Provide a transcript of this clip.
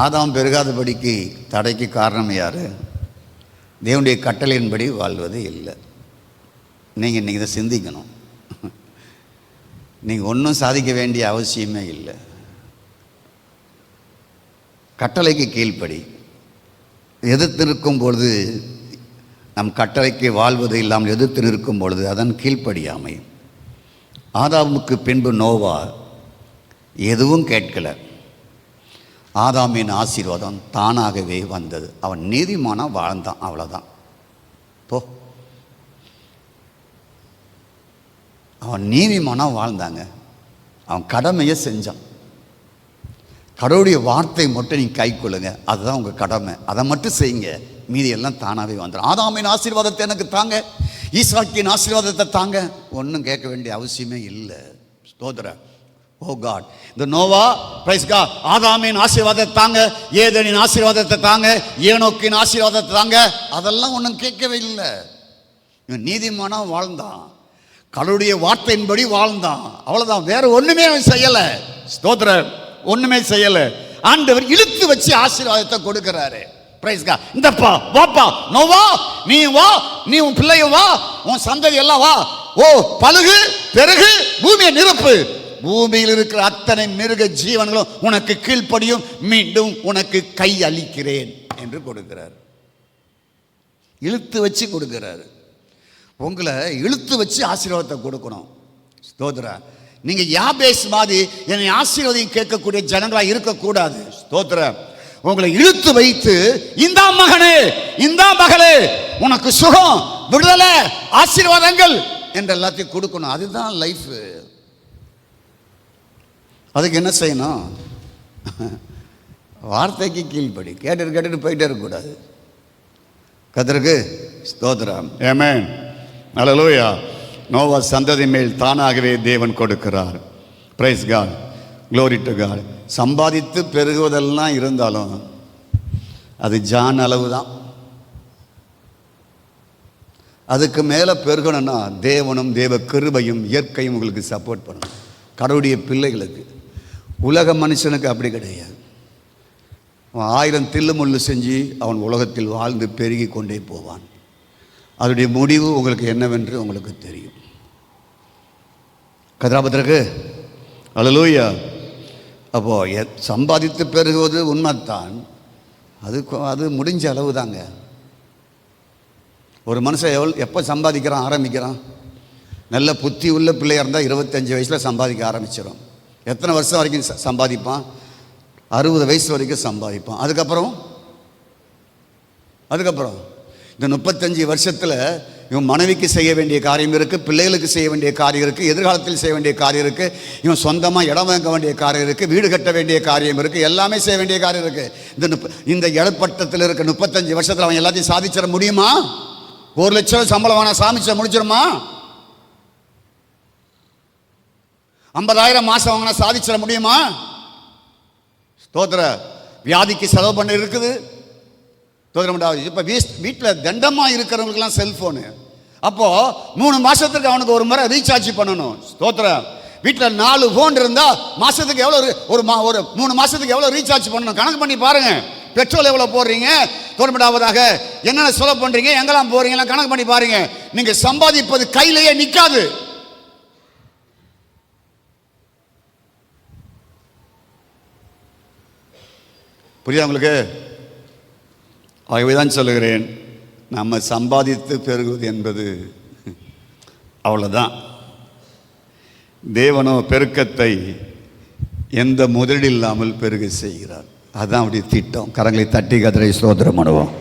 ஆதாம் பெருகாதபடிக்கு தடைக்கு காரணம் யார்? தேவனுடைய கட்டளையின்படி வாழ்வது இல்லை. நீங்கள் இன்றைக்கி இதை சிந்திக்கணும். நீங்கள் ஒன்றும் சாதிக்க வேண்டிய அவசியமே இல்லை. கட்டளைக்கு கீழ்ப்படி. எதிர்த்து நிற்கும் பொழுது நம் கட்டளைக்கு வாழ்வது இல்லாமல் எதிர்த்து நிற்கும் பொழுது அதன் கீழ்ப்படி அமையும். ஆதாமுக்கு பின்பு நோவா எதுவும் கேட்கலை. ஆதாமின் ஆசீர்வாதம் தானாகவே வந்தது. அவன் நீதிமானா வாழ்ந்தான் அவ்வளோதான் போ. அவன் நீதிமானாக வாழ்ந்தாங்க. அவன் கடமையை செஞ்சான். கடவுளுடைய வார்த்தை மட்டும் நீங்கள் கை கொள்ளுங்க. அதுதான் உங்கள் கடமை. அதை மட்டும் செய்யுங்க. மீதி எல்லாம் தானாகவே வந்துடும் ஆதாமின் ஆசீர்வாதத்தை எனக்கு தாங்க. ஈஸ்வாக்கியின் ஆசீர்வாதத்தை தாங்க. ஒன்றும் கேட்க வேண்டிய அவசியமே இல்லை. ஸ்தோத்திர ஓ காட் இந்த நோவா பிரைஸ் கா ஆதாமின் ஆசீர்வாதத்தை தாங்க ஏதனின் ஆசீர்வாதத்தை தாங்க ஏனோக்கின் ஆசீர்வாதத்தை தாங்க. அதெல்லாம் ஒன்றும் கேட்கவே இல்லை. இவன் நீதிமானா வாழ்ந்தான். கடவுளுடைய வார்த்தையின்படி வாழ்ந்தான். அவ்வளவுதான். வேற ஒண்ணுமே அவன் செய்யல. ஸ்தோத்திர ஒண்ணுமே செய்யல. ஆண்டவர் இழுத்து வச்சு ஆசீர்வாதத்தை கொடுக்கிறாரு. பிரைஸ் கா இந்தப்பா வாப்பா நோவா நீ வா நீ உன் பிள்ளைய வா உன் சந்ததி எல்லாம் வா. ஓ பழுகு பெருகு பூமியை நிரப்பு. பூமியில் இருக்கிற அத்தனை மிருக ஜீவன்களும் உனக்கு கீழ்ப்படியும். மீண்டும் உனக்கு கை அளிக்கிறேன் என்று கொடுக்கிறார். இழுத்து வச்சு கொடுக்கிறாரு. உங்களை இழுத்து வச்சு ஆசீர்வாதத்தை கொடுக்கணும். ஸ்தோத்ரா. நீங்கள் யாபேஸ் மாதிரி என்னை ஆசீர்வாதம் கேட்கக்கூடிய ஜனங்களாக இருக்கக்கூடாது. ஸ்தோத்ரா. உங்களை இழுத்து வைத்து இந்தா மகனே இந்தா மகளே உனக்கு சுகம் விடுதலை ஆசீர்வாதங்கள் என்று எல்லாத்தையும் கொடுக்கணும். அதுதான் லைஃப். அதுக்கு என்ன செய்யணும்? வார்த்தைக்கு கீழ்ப்படி. கேட்டுட்டு கேட்டுட்டு போயிட்டே இருக்கக்கூடாது. கத்தருக்கு ஸ்தோத்திரம். ஏமேன் அல்லேலூயா நோவா சந்ததி மேல் தானாகவே தேவன் கொடுக்கிறார். Praise God glory to God சம்பாதித்து பெருகுவதெல்லாம் இருந்தாலும் அது ஜான் அளவு தான் அதுக்கு மேலே பெருகணும்னா தேவனும் தேவ கிருபையும் இயற்கையும் உங்களுக்கு சப்போர்ட் பண்ணணும். கடவுளுடைய பிள்ளைகளுக்கு. உலக மனுஷனுக்கு அப்படி கிடையாது. அவன் ஆயிரம் தில்லு முள்ளு செஞ்சு அவன் உலகத்தில் வாழ்ந்து பெருகி கொண்டே போவான். அதனுடைய முடிவு உங்களுக்கு என்னவென்று உங்களுக்கு தெரியும். கதாபாத்திரக்கு அழலூயா அப்போ எ- சம்பாதித்து பெருகுவது உண்மைத்தான் அது அது முடிஞ்ச அளவு தாங்க ஒரு மனுஷன் எவ்வளோ எப்போ சம்பாதிக்கிறான் ஆரம்பிக்கிறான்? நல்ல புத்தி உள்ள பிள்ளையாக இருந்தால் இருபத்தஞ்சி வயசில் சம்பாதிக்க ஆரம்பிச்சிடும் எத்தனை வருஷம் வரைக்கும் ச- சம்பாதிப்பான்? அறுபது வயசு வரைக்கும் சம்பாதிப்பான். அதுக்கப்புறம்? அதுக்கப்புறம்? இந்த முப்பத்தஞ்சு வருஷத்தில் இவன் மனைவிக்கு செய்ய வேண்டிய காரியம் இருக்குது பிள்ளைகளுக்கு செய்ய வேண்டிய காரியம் இருக்குது எதிர்காலத்தில் செய்ய வேண்டிய காரியம் இருக்குது இவன் சொந்தமாக இடம் வாங்க வேண்டிய காரியம் இருக்குது வீடு கட்ட வேண்டிய காரியம் இருக்குது எல்லாமே செய்ய வேண்டிய காரியம் இருக்குது இந்த இந்த இடப்பட்டத்தில் இருக்க முப்பத்தஞ்சு வருஷத்தில் அவன் எல்லாத்தையும் சாதிச்சிட முடியுமா? ஒரு லட்சம் சம்பளம் வேணா சாமிச்ச முடிச்சிருமா ஐம்பதாயிரம் மாதம் வாங்கினா சாதிச்சிட முடியுமா? ஸ்தோத்திர வியாதிக்கு செலவு பண்ண இருக்குது. தோதிரமுண்டாவது இப்போ வீஸ் வீட்டில் தண்டமாக இருக்கிறவங்களுக்குலாம் செல்ஃபோனு அப்போது மூணு மாதத்துக்கு அவனுக்கு ஒரு முறை ரீசார்ஜ் பண்ணணும். ஸ்தோத்திரம் வீட்டில் நாலு ஃபோன் இருந்தால் மாதத்துக்கு எவ்வளோ ஒரு மா ஒரு மூணு மாதத்துக்கு எவ்வளோ ரீசார்ஜ் பண்ணணும்? கணக்கு பண்ணி பாருங்கள் பெட்ரோல் எவ்வளோ போடுறீங்க? தோட்டமிடாவதாக என்னென்ன செலவு பண்ணுறீங்க எங்கெல்லாம் போகிறீங்கலாம் கணக்கு பண்ணி பாருங்கள் நீங்கள் சம்பாதிப்பது கையிலேயே நிற்காது புரியுதா உங்களுக்கு? ஆகவே தான் சொல்லுகிறேன் நம்ம சம்பாதித்து பெருகுவது என்பது அவ்வளோதான் தேவனோ பெருக்கத்தை எந்த முதலில்லாமல் பெருக செய்கிறார். அதுதான் அவருடைய திட்டம். கரங்களை தட்டி கதிரை சோதரம் அனுபவம்